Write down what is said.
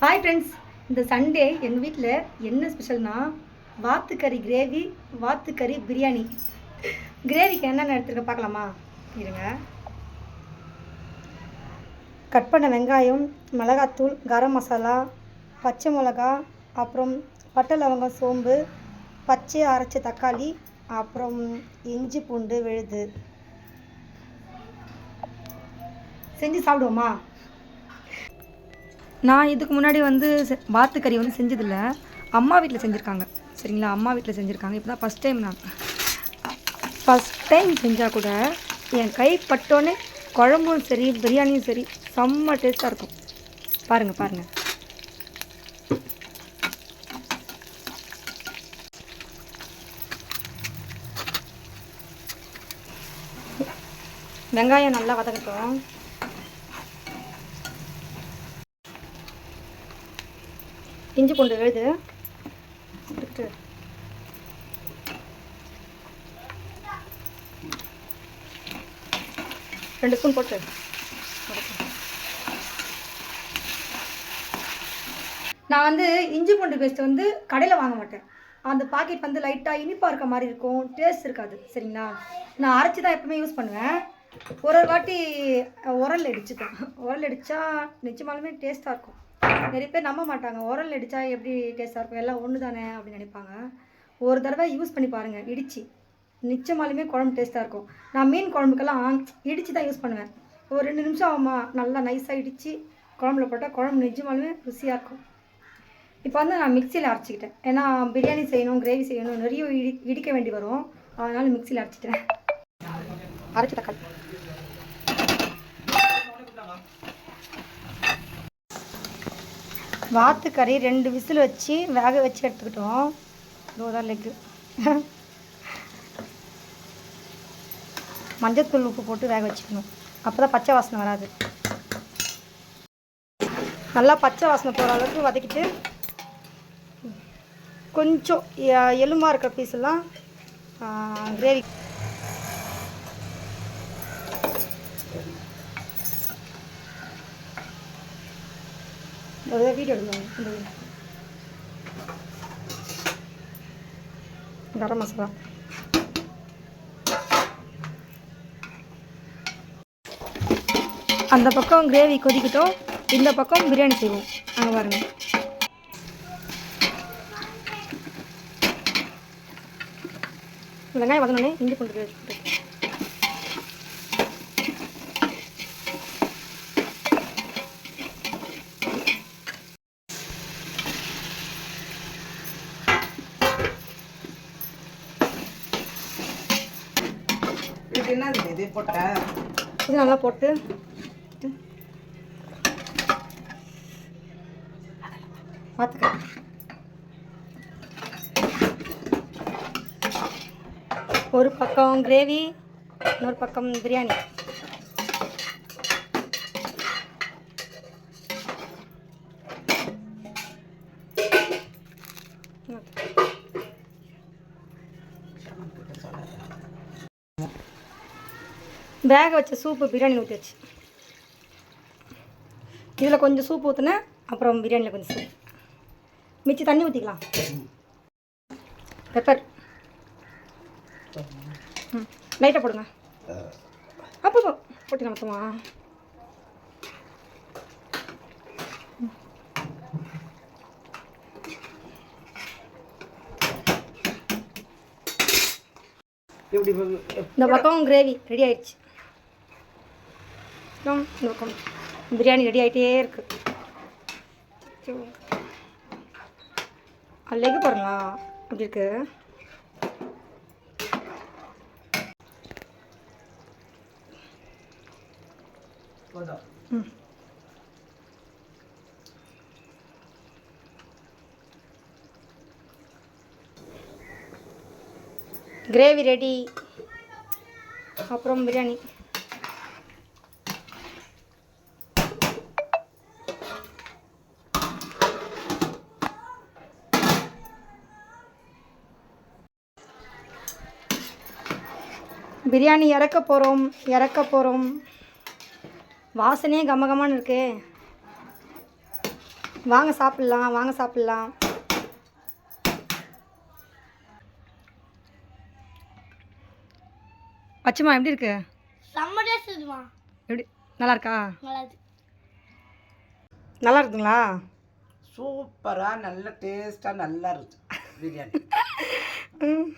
Hi friends இந்த Sunday எங்கள் வீட்டில் என்ன ஸ்பெஷல்னா வாத்துக்கறி கிரேவி வாத்துக்கறி பிரியாணி. கிரேவிக்கு என்னென்ன எடுத்துருக்க பார்க்கலாமா? இருங்க. கட் பண்ண வெங்காயம் மிளகாத்தூள் கரம் மசாலா பச்சை மிளகா அப்புறம் பட்டை லவங்கம் சோம்பு பச்சை அரைச்ச தக்காளி அப்புறம் இஞ்சி பூண்டு விழுது. செஞ்சு சாப்பிடுவோமா? நான் இதுக்கு முன்னாடி வந்து செ- வாத்துக்கறி வந்து செஞ்சதில்ல. அம்மா வீட்டில் செஞ்சுருக்காங்க. சரிங்களா? அம்மா வீட்டில் செஞ்சுருக்காங்க. இப்போ தான் ஃபஸ்ட் டைம் நான். ஃபஸ்ட் டைம் செஞ்சால் கூட என் கை பட்டோன்னே குழம்பும் சரி பிரியாணியும் சரி செம்ம டேஸ்ட்டாக இருக்கும். பாருங்கள் பாருங்கள் வெங்காயம் நல்லா வதக்கட்டும் இஞ்சி பூண்டு எழுது. ரெண்டு ஸ்பூன் போட்டு. நான் வந்து இஞ்சி பூண்டு பேஸ்ட் வந்து கடையில் வாங்க மாட்டேன். அந்த பாக்கெட் வந்து லைட்டாக இனிப்பாக இருக்க மாதிரி இருக்கும். டேஸ்ட் இருக்காது. சரிங்களா? நான் அரைச்சி தான் எப்பவுமே யூஸ் பண்ணுவேன். ஒரு ஒரு வாட்டி உரல் அடிச்சுட்டேன் உரல் அடித்தா நிச்சயமாலுமே டேஸ்ட்டாக இருக்கும். நிறைய பேர் நம்ப மாட்டாங்க. உரல் அடித்தா எப்படி டேஸ்ட்டாக இருக்கும்? எல்லாம் ஒன்று தானே அப்படின்னு நினைப்பாங்க. ஒரு தடவை யூஸ் பண்ணி பாருங்கள் இடித்து நிச்சயமாலுமே குழம்பு டேஸ்ட்டாக இருக்கும். நான் மீன் குழம்புக்கெல்லாம் இடித்து தான் யூஸ் பண்ணுவேன். ஒரு ரெண்டு நிமிஷம் ஆகுமா? நல்லா நைஸாக இடித்து குழம்புல போட்டால் குழம்பு நிஜமாலுமே ருசியாக இருக்கும். இப்போ வந்து நான் மிக்சியில் அரைச்சிக்கிட்டேன். ஏன்னா பிரியாணி செய்யணும் கிரேவி செய்யணும் நிறைய இடி இடிக்க வேண்டி வரும். அதனால் மிக்சியில் அரைச்சிட்டேன். அரைச்சி தக்காளி. வாத்து கறி ரெண்டு விசில் வச்சு வேக வச்சு எடுத்துக்கிட்டோம். தோதான் லெக்கு மஞ்சத்தூள் உப்பு போட்டு வேக வச்சுக்கணும். அப்போ தான் பச்சை வாசனை வராது. நல்லா பச்சை வாசனை போகிற அளவுக்கு வதக்கிட்டு கொஞ்சம் எ- இருக்கிற பீஸ் எல்லாம் கிரேவி ஒரு வீடியோ எடுங்க இந்த video. கரம் மசாலா அந்த பக்கம் கிரேவி கொதிக்கட்டும். இந்த பக்கம் பிரியாணி செய்வோம். அங்கே பாருங்க. வெங்காயம் வதனோடனே இஞ்சி பூண்டு பேஸ்ட் போட்டு இது? இது போட்ட? இது நல்லா போட்டு. பார்த்துக்க ஒரு பக்கம் கிரேவி இன்னொரு பக்கம் பிரியாணி வேக வச்ச சூப்பு பிரியாணி ஊற்றியாச்சு இதில் கொஞ்சம் சூப் ஊற்றுனேன் அப்புறம் பிரியாணியில் கொஞ்சம் சூப் மிச்சி தண்ணி ஊற்றிக்கலாம் பெப்பர் ம். லைட்டாக போடுங்க. அப்போ போட்டு மொத்தமா. இந்த பக்கம் கிரேவி ரெடி ஆயிடுச்சு. பக்கம் பிரியாணி ரெடி ஆகிட்டே இருக்கு. லெகு பாருங்களா அப்படி இருக்கு? ம். கிரேவி ரெடி அப்புறம் பிரியாணி. பிரியாணி இறக்க போகிறோம் இறக்க போகிறோம் வாசனையே கமகமான்னு இருக்கே. வாங்க சாப்பிட்லாம் வாங்க சாப்பிட்லாம். வச்சுமா எப்படி இருக்கு? எப்படி நல்லா இருக்கா? நல்லா இருக்கு. நல்லா இருக்குங்களா சூப்பராக நல்ல டேஸ்ட்டாக நல்லா இருக்கு. பிரியாணி. ம்.